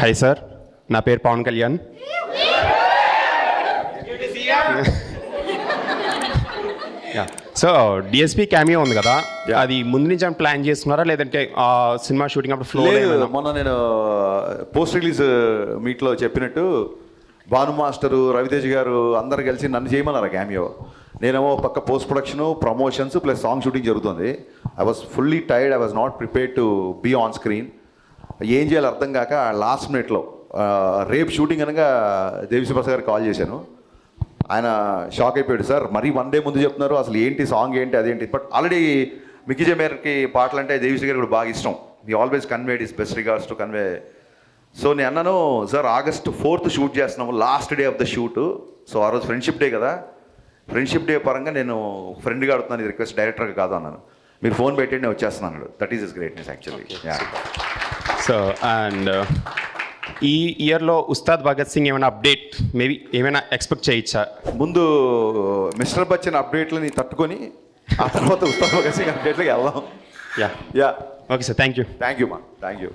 Hi sir నా పేరు Pawan Kalyan. So DSP cameo ఉంది కదా. అది ముందు నుంచి ఏమైనా ప్లాన్ చేస్తున్నారా? లేదంటే ఆ సినిమా షూటింగ్ అప్పుడు ఫ్లో మొన్న నేను పోస్ట్ రిలీజ్ మీట్లో చెప్పినట్టు భాను మాస్టరు రవితేజ్ గారు అందరు కలిసి నన్ను చేయమన్నారు క్యామియో నేనేమో పక్క post production promotions plus song shooting జరుగుతుంది. I was fully tired I was not prepared to be on screen ఏం చేయాలో అర్థం కాక లాస్ట్ మినిట్లో రేపు షూటింగ్ అనగా దేవిశ్రీ ప్రసాద్ గారికి కాల్ చేశాను. ఆయన షాక్ అయిపోయాడు సార్ మరీ వన్ డే ముందు చెప్తున్నారు అసలు ఏంటి సాంగ్ ఏంటి అదేంటి? బట్ ఆల్రెడీ మిక్కీ జమేర్కి పాటలు అంటే దేవిశ్రీ గారు కూడా బాగా ఇష్టం. ఈ always conveyed is best regards to convey so నేను అన్నాను సార్ ఆగస్ట్ ఫోర్త్ షూట్ చేస్తున్నాము last day of the shoot so ఆ రోజు ఫ్రెండ్షిప్ డే కదా. ఫ్రెండ్షిప్ డే పరంగా నేను ఫ్రెండ్గా అడుగుతున్నాను ఇది రిక్వెస్ట్ డైరెక్టర్గా కాదు అన్నాను. మీరు ఫోన్ పెట్టండి నేను వచ్చేస్తున్నాను that is is greatness actually so and ఈ ఇయర్లో ఉస్తాద్ భగత్ సింగ్ ఏమైనా అప్డేట్ మేబీ ఏమైనా ఎక్స్పెక్ట్ చేయొచ్చా? ముందు మిస్టర్ బచ్చన్ అప్డేట్లని తట్టుకొని ఆ తర్వాత ఉత్తమ సింగ్ అప్డేట్లకి వెళ్దాం. Ya ya okay sir thank you thank you మా థ్యాంక్ యూ